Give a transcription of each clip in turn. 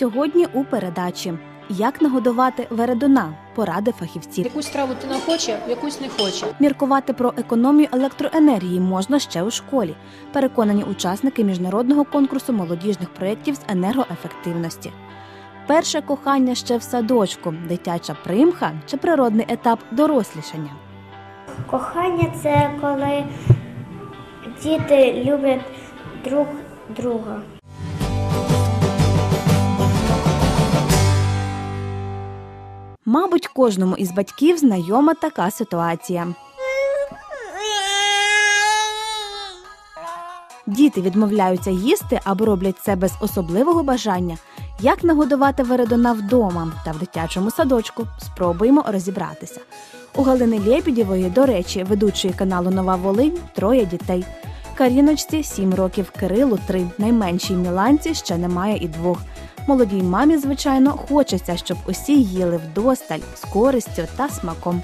Сьогодні у передачі як нагодувати вередуна, поради фахівців. Якусь страву ти не хоче, якусь не хоче. Міркувати про економію електроенергії можна ще у школі. Переконані учасники міжнародного конкурсу молодіжних проєктів з енергоефективності. Перше кохання ще в садочку, дитяча примха чи природний етап дорослішання. Кохання це коли діти люблять друг друга. Мабуть, кожному із батьків знайома така ситуація. Діти відмовляються їсти або роблять це без особливого бажання. Як нагодувати вередуна вдома та в дитячому садочку? Спробуємо розібратися. У Галини Лєпідєвої, до речі, ведучої каналу Нова Волинь, троє дітей. Каріночці 7 років, Кирилу 3, найменшій Міланці ще немає і двох. Молодій мамі, звичайно, хочеться, щоб усі їли вдосталь з користю та смаком.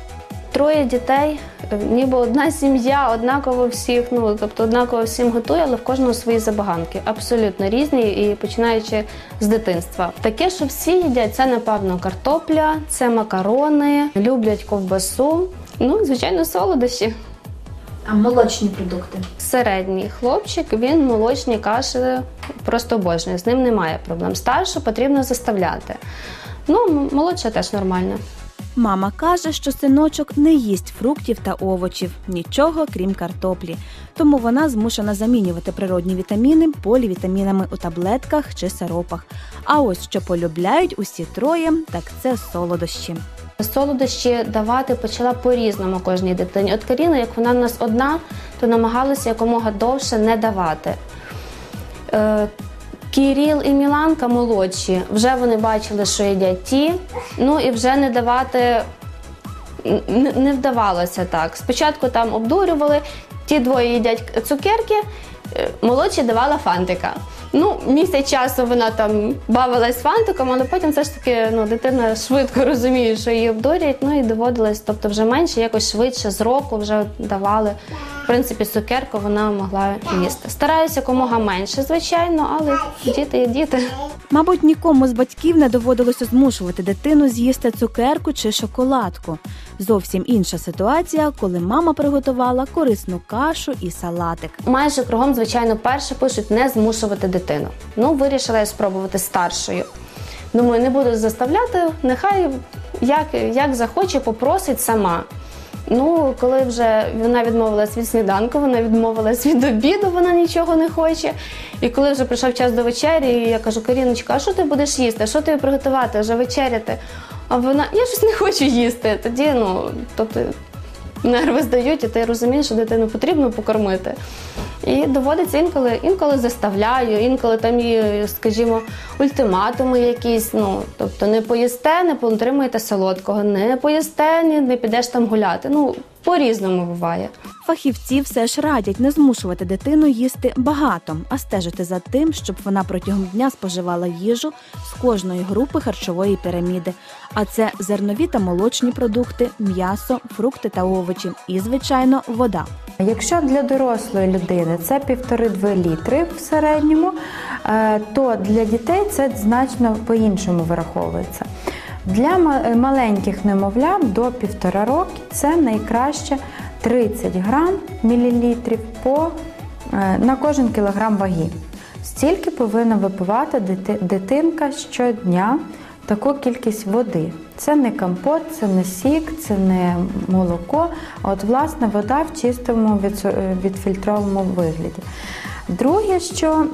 Троє дітей, е, ніби одна сім'я, однаково всіх, ну тобто однаково всім готує, але в кожного свої забаганки, абсолютно різні і починаючи з дитинства. Таке, що всі їдять, це напевно картопля, це макарони, люблять ковбасу. Ну, звичайно, солодощі. А молочні продукти. Середній хлопчик, він молочні каші просто обожнює, з ним немає проблем. Старшу потрібно заставляти. Ну, молодша теж нормально. Мама каже, що синочок не їсть фруктів та овочів, нічого крім картоплі. Тому вона змушена замінювати природні вітаміни полівітамінами у таблетках чи сиропах. А ось що полюбляють усі троє, так це солодощі. Солодощі давати почала по-різному кожній дитині. От Каріна, як вона в нас одна, то намагалася якомога довше не давати. Е, Кіріл і Міланка молодші, вже вони бачили, що їдять ті, ну і вже не давати не, вдавалося так. Спочатку там обдурювали, ті двоє їдять цукерки, молодші давала фантика. Ну, місяць часу вона там бавилась фантиком, але потім все ж таки ну, дитина швидко розуміє, що її обдурюють, ну і доводилось, тобто вже менше, якось швидше, з року вже давали. В принципі, цукерку вона могла їсти. Стараюся якомога менше, звичайно, але діти є діти. Мабуть, нікому з батьків не доводилося змушувати дитину з'їсти цукерку чи шоколадку. Зовсім інша ситуація, коли мама приготувала корисну кашу і салатик. Майже кругом, звичайно, перше пишуть не змушувати дитину. Ну, вирішила я спробувати старшою. Думаю, не буду заставляти, нехай як, як захоче, попросить сама. Ну, коли вже вона відмовилась від сніданку, вона відмовилась від обіду, вона нічого не хоче. І коли вже прийшов час до вечері, я кажу, Каріночка, а що ти будеш їсти? Що тобі приготувати? Вже вечеряти? А вона, я щось не хочу їсти. Тоді, ну, тобто, нерви здають, і ти розумієш, що дитину потрібно покормити. І доводиться інколи, інколи заставляю, інколи там її, скажімо, ультиматуми якісь. Ну, тобто не поїсте, не отримуєте солодкого, не поїсте, не, не підеш там гуляти. Ну, по-різному буває. Фахівці все ж радять не змушувати дитину їсти багато, а стежити за тим, щоб вона протягом дня споживала їжу з кожної групи харчової піраміди. А це зернові та молочні продукти, м'ясо, фрукти та овочі і, звичайно, вода. Якщо для дорослої людини це 1,5-2 літри в середньому, е, то для дітей це значно по-іншому вираховується. Для е, маленьких немовлят до 1,5 роки це найкраще 30 грам мілілітрів по, е, на кожен кілограм ваги. Стільки повинна випивати дитинка щодня таку кількість води. Це не компот, це не сік, це не молоко, а от власне вода в чистому е, відфільтрованому вигляді. Друге, що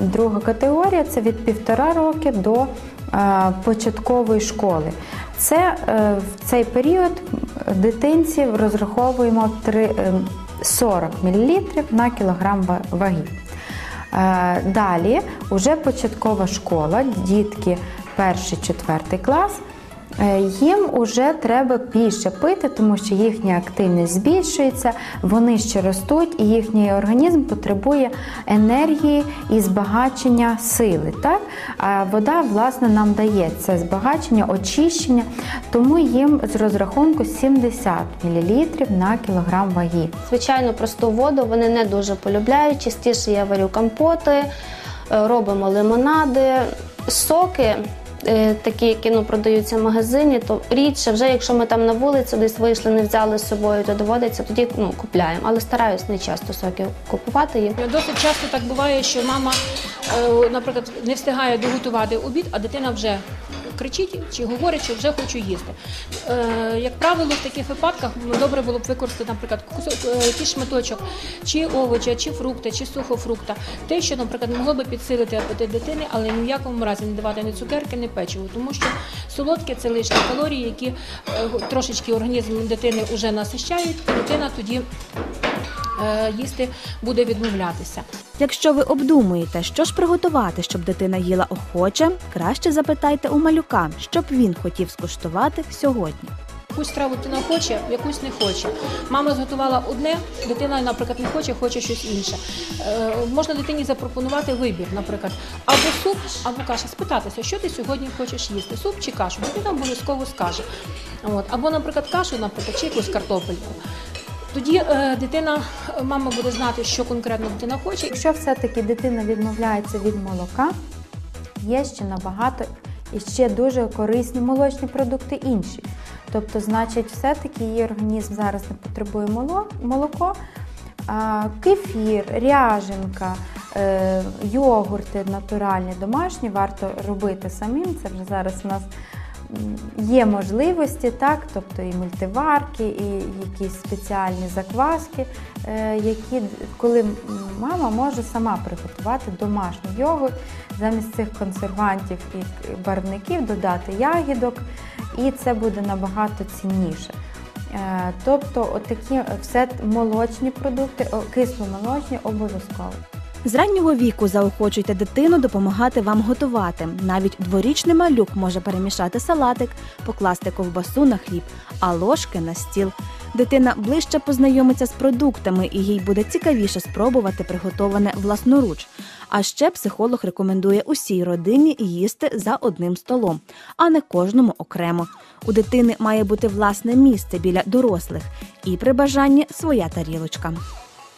друга категорія це від півтора роки до початкової школи. Це е, в цей період дитинці розраховуємо три- е, 40 мл на кілограм ваги. Е, Далі вже початкова школа, дітки перший, четвертий клас. Е, Їм вже треба більше пити, тому що їхня активність збільшується, вони ще ростуть, і їхній організм потребує енергії і збагачення сили. Так? А вода, власне, нам дає це збагачення, очищення, тому їм з розрахунку 70 мл на кілограм ваги. Звичайно, просту воду вони не дуже полюбляють. Частіше я варю компоти, е, робимо лимонади. соки. Е, Такі, які ну, продаються в магазині, то рідше, вже якщо ми там на вулицю десь вийшли, не взяли з собою, то доводиться тоді ну, купляємо. Але стараюсь не часто соки купувати їх. Досить часто так буває, що мама, е, наприклад, не встигає доготувати обід, а дитина вже кричить чи говорить, що вже хочу їсти. Е, Як правило, в таких випадках добре було б використати, наприклад, е, якийсь шматочок чи овоча, чи фрукта, чи сухофрукта. Те, що, наприклад, могло би підсилити апетит дитини, але ні в якому разі не давати ні цукерки, ні печиво, тому що солодке це лишні калорії, які е, трошечки організм дитини вже насищають, і дитина тоді їсти буде відмовлятися. Якщо ви обдумуєте, що ж приготувати, щоб дитина їла охоче, краще запитайте у малюка, щоб він хотів скуштувати сьогодні. Якусь страву дитина хоче, якусь не хоче. Мама зготувала одне, дитина, наприклад, не хоче, хоче щось інше. Е, можна дитині запропонувати вибір, наприклад, або суп, або каша. Спитатися, що ти сьогодні хочеш їсти, суп чи кашу. Дитина обов'язково скаже. От. Або, наприклад, кашу, наприклад, чи якусь картопельку. Тоді е, дитина, мама буде знати, що конкретно дитина хоче, Якщо все-таки дитина відмовляється від молока, є ще набагато і ще дуже корисні молочні продукти інші. Тобто, значить, все-таки її організм зараз не потребує молоко, кефір, ряженка, е, йогурти натуральні, домашні варто робити самим. Це вже зараз у нас є можливості, так, тобто і мультиварки, і якісь спеціальні закваски, е, які коли мама може сама приготувати домашній йогурт, замість цих консервантів і барвників додати ягідок, і це буде набагато цінніше. Е, Тобто, отакі все молочні продукти, кисломолочні обов'язково. З раннього віку заохочуйте дитину допомагати вам готувати. Навіть дворічний малюк може перемішати салатик, покласти ковбасу на хліб, а ложки на стіл. Дитина ближче познайомиться з продуктами і їй буде цікавіше спробувати приготоване власноруч. А ще психолог рекомендує усій родині їсти за одним столом, а не кожному окремо. У дитини має бути власне місце біля дорослих і при бажанні своя тарілочка.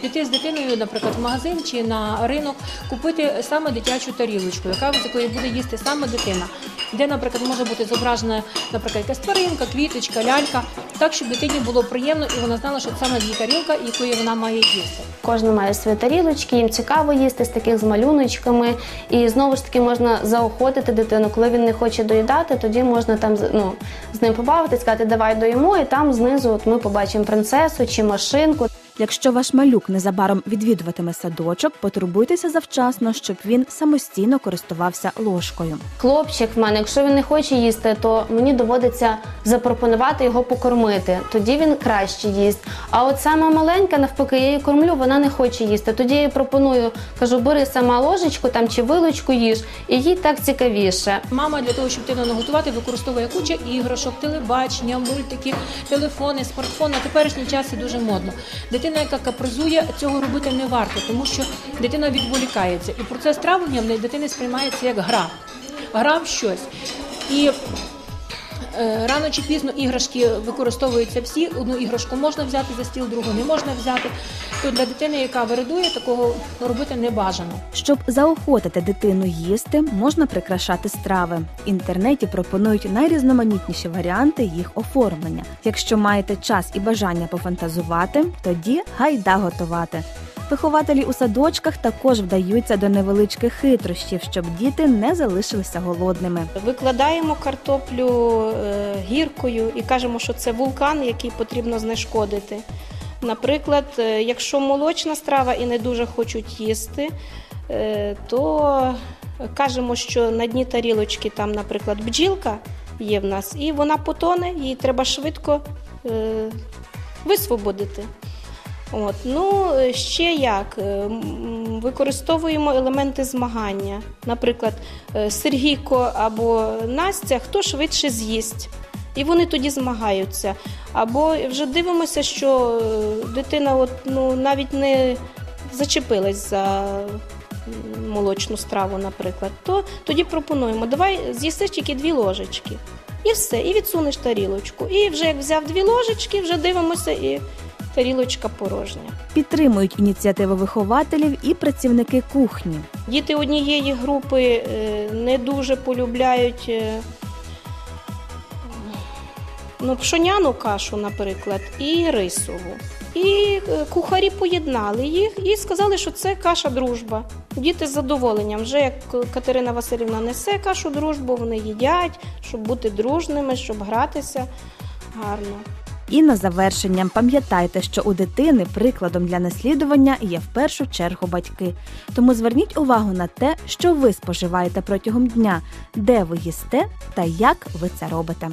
Піти з дитиною, наприклад, в магазин чи на ринок, купити саме дитячу тарілочку, яка з якої буде їсти саме дитина, де, наприклад, може бути зображена, наприклад, якась тваринка, квіточка, лялька, так, щоб дитині було приємно і вона знала, що це саме її тарілка, якої вона має їсти. Кожен має свої тарілочки, їм цікаво їсти з таких з малюночками. І знову ж таки можна заохотити дитину. Коли він не хоче доїдати, тоді можна там ну, з ним побавитись, сказати, давай доїмо, і там знизу от ми побачимо принцесу чи машинку. Якщо ваш малюк незабаром відвідуватиме садочок, потурбуйтеся завчасно, щоб він самостійно користувався ложкою. Хлопчик в мене, якщо він не хоче їсти, то мені доводиться запропонувати його покормити. Тоді він краще їсть. А от сама маленька, навпаки, я її кормлю, вона не хоче їсти. Тоді я їй пропоную, кажу, бери сама ложечку там чи вилочку їж, і їй так цікавіше. Мама для того, щоб дитину наготувати, використовує куча іграшок, телебачення, мультики, телефони, смартфон. На теперішній час це дуже модно. Дитина, яка капризує, цього робити не варто, тому що дитина відволікається. І процес травлення в дитини сприймається як гра. Гра в щось. І Рано чи пізно іграшки використовуються всі. Одну іграшку можна взяти за стіл, другу не можна взяти. То для дитини, яка виридує, такого робити не бажано. Щоб заохотити дитину їсти, можна прикрашати страви. В інтернеті пропонують найрізноманітніші варіанти їх оформлення. Якщо маєте час і бажання пофантазувати, тоді гайда готувати. Вихователі у садочках також вдаються до невеличких хитрощів, щоб діти не залишилися голодними. Викладаємо картоплю е, гіркою і кажемо, що це вулкан, який потрібно знешкодити. Наприклад, е, якщо молочна страва і не дуже хочуть їсти, е, то кажемо, що на дні тарілочки там, наприклад, бджілка є в нас, і вона потоне, її треба швидко висвободити. От. Ну, е, ще як? Е, Використовуємо елементи змагання. Наприклад, е, Сергійко або Настя, хто швидше з'їсть. І вони тоді змагаються. Або вже дивимося, що дитина от, ну, навіть не зачепилась за молочну страву, наприклад, то тоді пропонуємо, давай з'їси тільки дві ложечки. І все, і відсунеш тарілочку. І вже як взяв дві ложечки, вже дивимося і тарілочка порожня. Підтримують ініціативу вихователів і працівники кухні. Діти однієї групи е, не дуже полюбляють е, ну, пшоняну кашу, наприклад, і рисову. І е, кухарі поєднали їх і сказали, що це каша дружба. Діти з задоволенням. Вже як Катерина Васильівна несе кашу дружбу, вони їдять, щоб бути дружними, щоб гратися гарно. І на завершення пам'ятайте, що у дитини прикладом для наслідування є в першу чергу батьки. Тому зверніть увагу на те, що ви споживаєте протягом дня, де ви їсте та як ви це робите.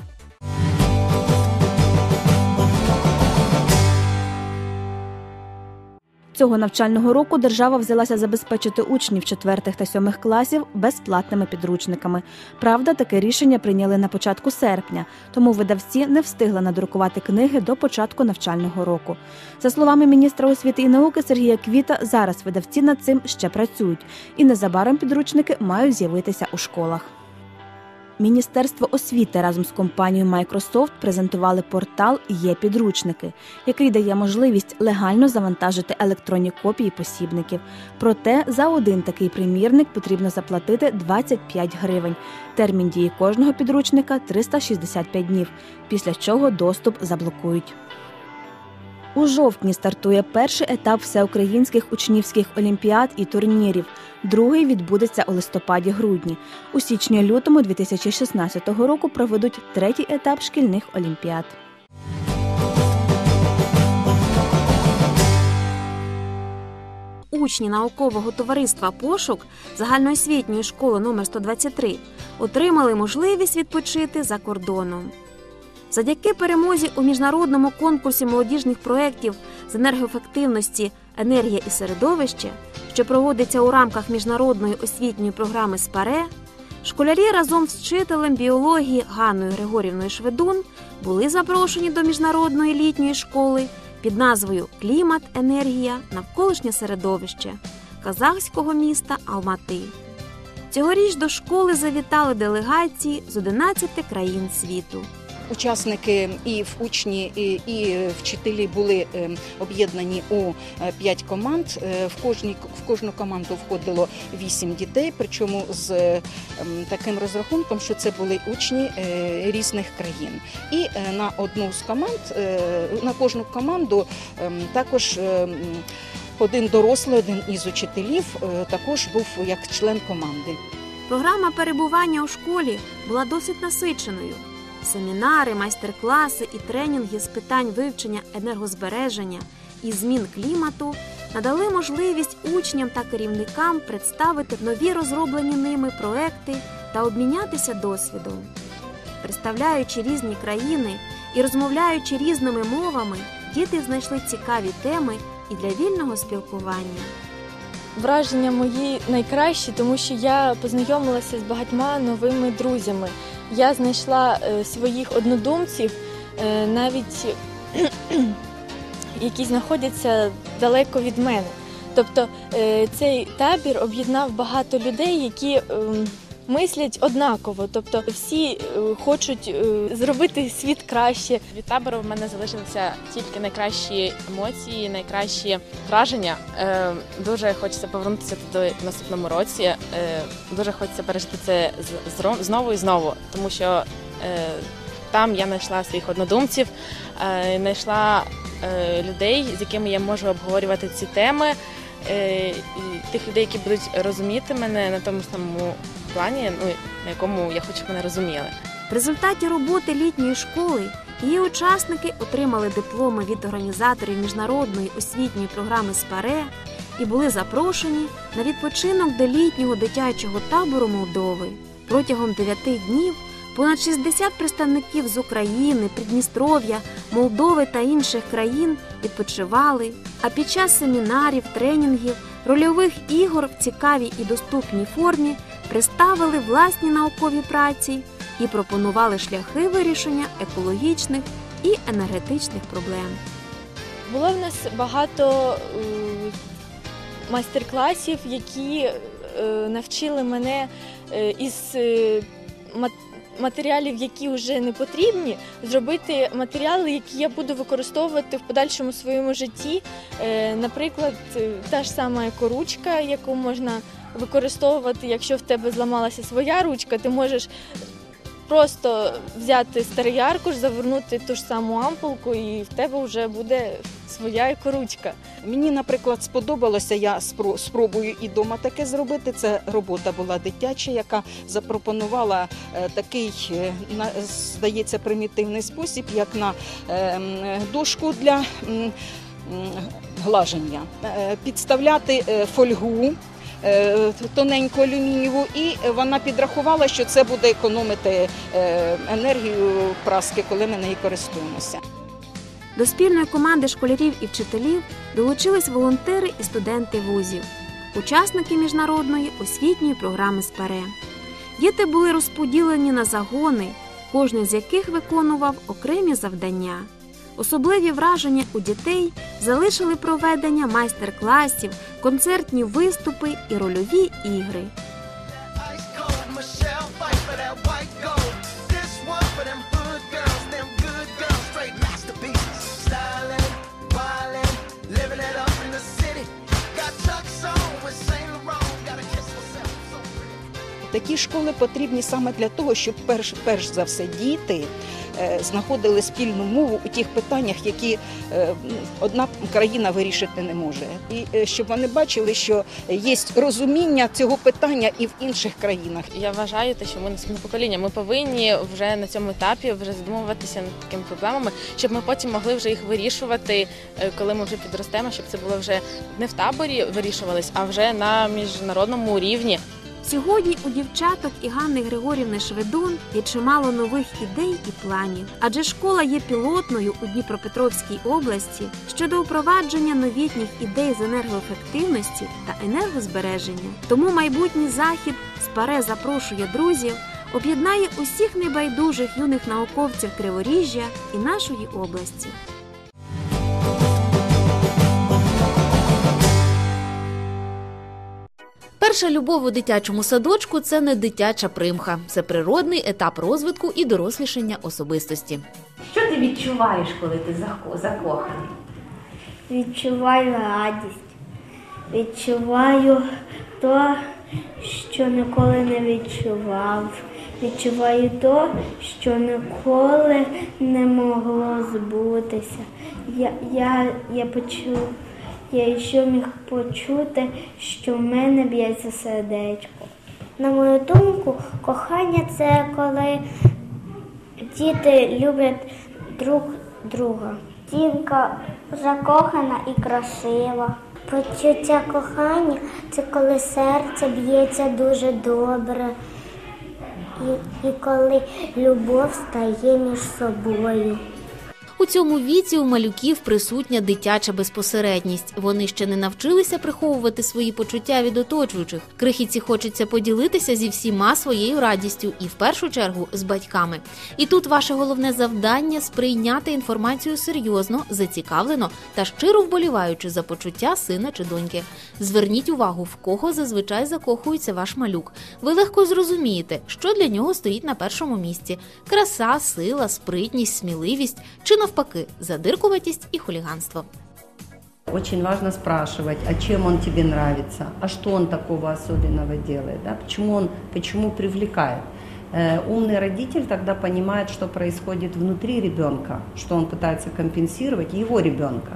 Цього навчального року держава взялася забезпечити учнів 4 та 7 класів безплатними підручниками. Правда, таке рішення прийняли на початку серпня, тому видавці не встигли надрукувати книги до початку навчального року. За словами міністра освіти і науки Сергія Квіта, зараз видавці над цим ще працюють, і незабаром підручники мають з'явитися у школах. Міністерство освіти разом з компанією Microsoft презентували портал Є підручники, який дає можливість легально завантажити електронні копії посібників. Проте за один такий примірник потрібно заплатити 25 гривень. Термін дії кожного підручника 365 днів, після чого доступ заблокують. У жовтні стартує перший етап всеукраїнських учнівських олімпіад і турнірів. Другий відбудеться у листопаді-грудні. У січні-лютому 2016 року проведуть третій етап шкільних олімпіад. Учні наукового товариства Пошук загальноосвітньої школи номер 123 отримали можливість відпочити за кордоном. Завдяки перемозі у міжнародному конкурсі молодіжних проєктів з енергоефективності Енергія і середовище, що проводиться у рамках міжнародної освітньої програми СПАРЕ, школярі разом з вчителем біології Ганною Григорівною Шведун були запрошені до міжнародної літньої школи під назвою Клімат, енергія, навколишнє середовище казахського міста Алмати. Цьогоріч до школи завітали делегації з 11 країн світу. Учасники і в учні, і, і вчителі були е, об'єднані у е, п'ять команд. Е, В кожній в кожну команду входило вісім дітей, причому з е, таким розрахунком, що це були учні е, різних країн. І на одну з команд, на кожну команду ем, також. Один дорослий, один із учителів також був як член команди. Програма перебування у школі була досить насиченою. Семінари, майстер-класи і тренінги з питань вивчення енергозбереження і змін клімату надали можливість учням та керівникам представити нові розроблені ними проекти та обмінятися досвідом. Представляючи різні країни і розмовляючи різними мовами, діти знайшли цікаві теми і для вільного спілкування. Враження мої найкращі, тому що я познайомилася з багатьма новими друзями. Я знайшла е, своїх однодумців, е, навіть які знаходяться далеко від мене. Тобто е, цей табір об'єднав багато людей, які ем, мислять однаково. Тобто всі е, хочуть е, зробити світ краще. Від табору в мене залишилися тільки найкращі емоції, найкращі враження. Е, дуже хочеться повернутися туди в наступному році. Дуже хочеться пережити це знову і знову, тому що там я знайшла своїх однодумців, знайшла людей, з якими я можу обговорювати ці теми, тих людей, які будуть розуміти мене на тому самому плані, ну на якому я хочу, щоб мене розуміли. В результаті роботи літньої школи її учасники отримали дипломи від організаторів міжнародної освітньої програми СПАРЕ і були запрошені на відпочинок до літнього дитячого табору Молдови. Протягом дев'яти днів понад 60 представників з України, Придністров'я, Молдови та інших країн відпочивали. А під час семінарів, тренінгів, рольових ігор в цікавій і доступній формі представили власні наукові праці і пропонували шляхи вирішення екологічних і енергетичних проблем. Було в нас багато е, майстер-класів, які е, навчили мене е, із матеріалів, які вже не потрібні, зробити матеріали, які я буду використовувати в подальшому своєму житті. Наприклад, та ж сама екоручка, яку можна використовувати, якщо в тебе зламалася своя ручка, ти можеш просто взяти старий аркуш, завернути ту ж саму ампулку, і в тебе вже буде своя екоручка. Мені, наприклад, сподобалося, я спробую і вдома таке зробити. Це робота була дитяча, яка запропонувала е, такий, е, здається, примітивний спосіб, як на е, дошку для глаження. Е, Підставляти фольгу. Е, Тоненьку алюмінієву, і вона підрахувала, що це буде економити е, енергію праски, коли ми нею користуємося. До спільної команди школярів і вчителів долучились волонтери і студенти вузів, учасники міжнародної освітньої програми СПАРЕ. Діти були розподілені на загони, кожен з яких виконував окремі завдання. Особливі враження у дітей залишили проведення майстер-класів, концертні виступи і рольові ігри. Такі школи потрібні саме для того, щоб перш, перш за все діти е, знаходили спільну мову у тих питаннях, які е, одна країна вирішити не може. І е, щоб вони бачили, що є розуміння цього питання і в інших країнах. Я вважаю, що ми наступне покоління. Ми повинні вже на цьому етапі вже задумуватися над такими проблемами, щоб ми потім могли вже їх вирішувати, е, коли ми вже підростемо, щоб це було вже не в таборі вирішувались, а вже на міжнародному рівні. Сьогодні у дівчаток і Ганни Григорівни Шведун є чимало нових ідей і планів, адже школа є пілотною у Дніпропетровській області щодо впровадження новітніх ідей з енергоефективності та енергозбереження. Тому майбутній захід СПАРЕ запрошує друзів, об'єднає усіх небайдужих юних науковців Криворіжжя і нашої області. Перша любов у дитячому садочку це не дитяча примха, це природний етап розвитку і дорослішання особистості. Що ти відчуваєш, коли ти зако- закоханий? Відчуваю радість. Відчуваю то, що ніколи не відчував. Відчуваю то, що ніколи не могло збутися. Я, я, я почув, я ще міг почути, що в мене б'ється сердечко. На мою думку, кохання це коли діти люблять друг друга. Жінка закохана і красива. Почуття кохання це коли серце б'ється дуже добре. І, і коли любов стає між собою. У цьому віці у малюків присутня дитяча безпосередність. Вони ще не навчилися приховувати свої почуття від оточуючих. Крихіці хочеться поділитися зі всіма своєю радістю і в першу чергу з батьками. І тут ваше головне завдання сприйняти інформацію серйозно, зацікавлено та щиро вболіваючи за почуття сина чи доньки. Зверніть увагу, в кого зазвичай закохується ваш малюк. Ви легко зрозумієте, що для нього стоїть на першому місці: краса, сила, спритність, сміливість чи навпаки задиркуватість і хуліганство. Очень важно спрашивать, а чем он тебе нравится, а что он такого особенного делает, да? почему он, почему привлекает. Э, умный родитель тогда понимает, что происходит внутри ребенка, что он пытается компенсировать его ребенка,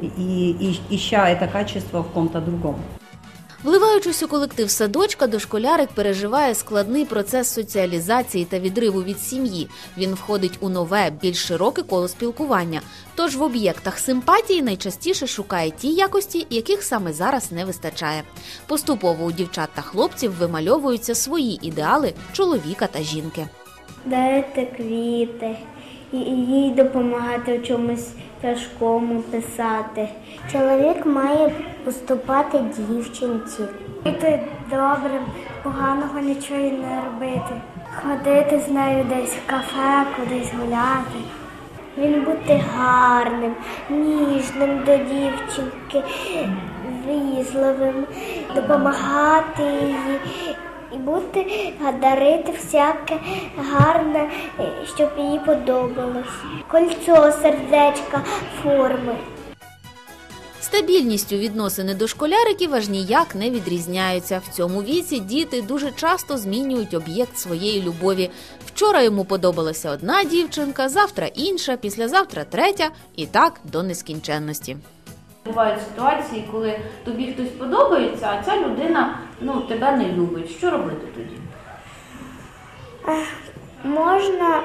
и, и ища это качество в ком-то другом. Вливаючись у колектив садочка, дошколярик переживає складний процес соціалізації та відриву від сім'ї. Він входить у нове, більш широке коло спілкування. Тож в об'єктах симпатії найчастіше шукає ті якості, яких саме зараз не вистачає. Поступово у дівчат та хлопців вимальовуються свої ідеали чоловіка та жінки. Дарити квіти, їй допомагати в чомусь тяжкому писати. Чоловік має уступати дівчинці. Бути добрим, поганого нічого не робити. Ходити з нею десь в кафе, кудись гуляти. Він бути гарним, ніжним до дівчинки, візливим, допомагати їй і бути дарити всяке гарне, е, щоб їй подобалось. Кольцо, сердечка, форми. Стабільністю відносини до школяриків аж ніяк не відрізняються. В цьому віці діти дуже часто змінюють об'єкт своєї любові. Вчора йому подобалася одна дівчинка, завтра інша, післязавтра третя, і так до нескінченності. Бувають ситуації, коли тобі хтось подобається, а ця людина ну, тебе не любить. Що робити тоді? Можна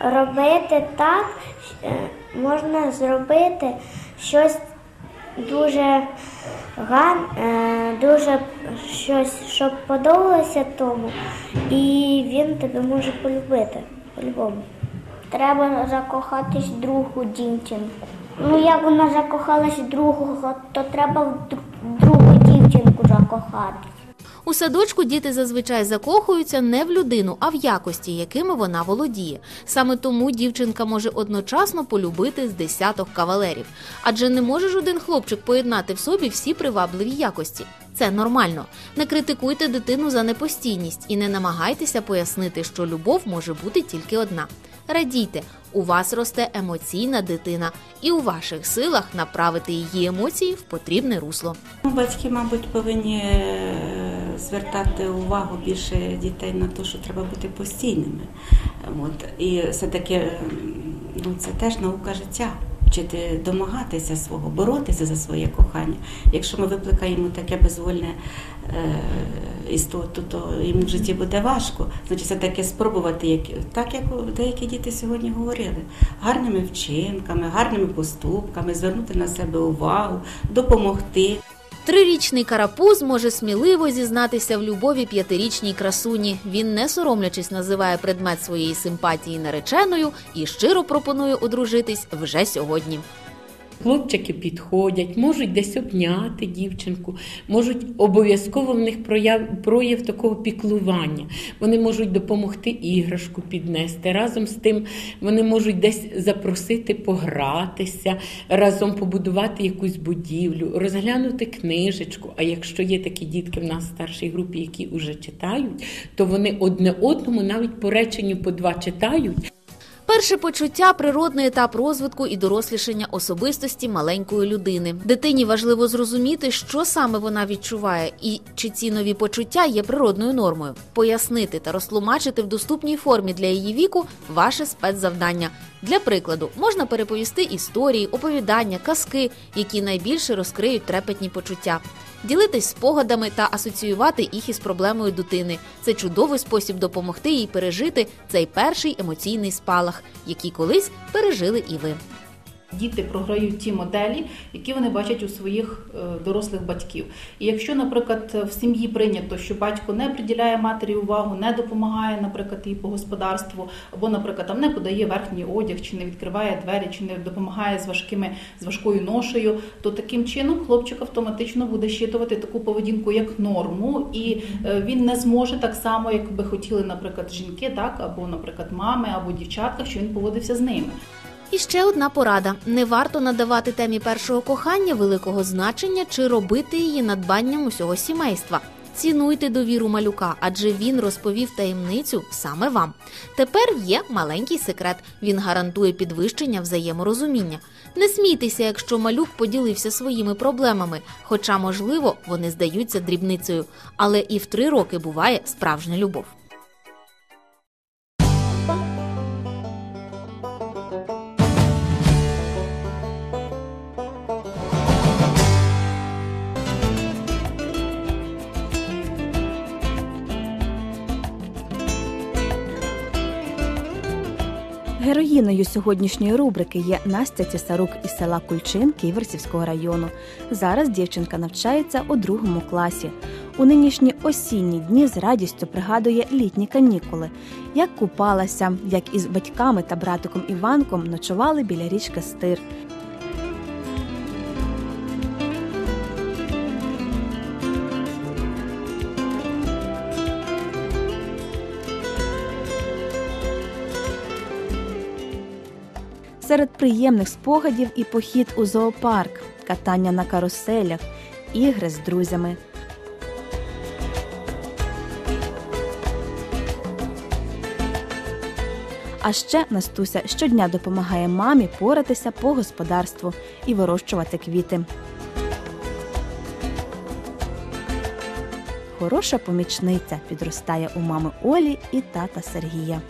робити так, е, можна зробити щось дуже гарне, дуже щось, щоб подобалося тому, і він тебе може полюбити по-любому. Треба закохатись другу дівчинку. Ну, як вона закохалась другого, то треба в другу дівчинку закохатись. У садочку діти зазвичай закохуються не в людину, а в якості, якими вона володіє. Саме тому дівчинка може одночасно полюбити з десяток кавалерів. Адже не може ж один хлопчик поєднати в собі всі привабливі якості. Це нормально. Не критикуйте дитину за непостійність і не намагайтеся пояснити, що любов може бути тільки одна. Радійте, у вас росте емоційна дитина, і у ваших силах направити її емоції в потрібне русло. Ну, Батьки, мабуть, повинні е, звертати увагу більше дітей на те, що треба бути постійними. От. І все-таки ну, це теж наука життя. Вчити домагатися свого, боротися за своє кохання. Якщо ми викликаємо таке безвольне е, істоту, то їм в житті буде важко. Значить, це таке спробувати, як, так як деякі діти сьогодні говорили, гарними вчинками, гарними поступками, звернути на себе увагу, допомогти. Трирічний карапуз може сміливо зізнатися в любові п'ятирічній красуні. Він, не соромлячись, називає предмет своєї симпатії нареченою і щиро пропонує одружитись вже сьогодні. Хлопчики підходять, можуть десь обняти дівчинку, можуть обов'язково в них прояв, прояв такого піклування. Вони можуть допомогти іграшку піднести. Разом з тим вони можуть десь запросити погратися, разом побудувати якусь будівлю, розглянути книжечку. А якщо є такі дітки в нас в старшій групі, які вже читають, то вони одне одному навіть по реченню по два читають. Перше почуття природний етап розвитку і дорослішання особистості маленької людини. Дитині важливо зрозуміти, що саме вона відчуває, і чи ці нові почуття є природною нормою. Пояснити та розтлумачити в доступній формі для її віку ваше спецзавдання. Для прикладу, можна переповісти історії, оповідання, казки, які найбільше розкриють трепетні почуття. Ділитись спогадами та асоціювати їх із проблемою дитини. Це чудовий спосіб допомогти їй пережити цей перший емоційний спалах, який колись пережили і ви. Діти програють ті моделі, які вони бачать у своїх е, дорослих батьків. І якщо, наприклад, в сім'ї прийнято, що батько не приділяє матері увагу, не допомагає, наприклад, їй по господарству, або, наприклад, там не подає верхній одяг, чи не відкриває двері, чи не допомагає з важкими з важкою ношею, то таким чином хлопчик автоматично буде щитувати таку поведінку як норму, і е, він не зможе так само, як би хотіли, наприклад, жінки, так або, наприклад, мами, або дівчатка, що він поводився з ними. І ще одна порада: не варто надавати темі першого кохання великого значення чи робити її надбанням усього сімейства. Цінуйте довіру малюка, адже він розповів таємницю саме вам. Тепер є маленький секрет. Він гарантує підвищення взаєморозуміння. Не смійтеся, якщо малюк поділився своїми проблемами, хоча, можливо, вони здаються дрібницею. Але і в три роки буває справжня любов. Героїною сьогоднішньої рубрики є Настя Цісарук із села Кульчин Ківерсівського району. Зараз дівчинка навчається у другому класі. У нинішні осінні дні з радістю пригадує літні канікули, як купалася, як із батьками та братиком Іванком ночували біля річки Стир. Серед приємних спогадів і похід у зоопарк, катання на каруселях, ігри з друзями. А ще Настуся щодня допомагає мамі поратися по господарству і вирощувати квіти. Хороша помічниця підростає у мами Олі і тата Сергія.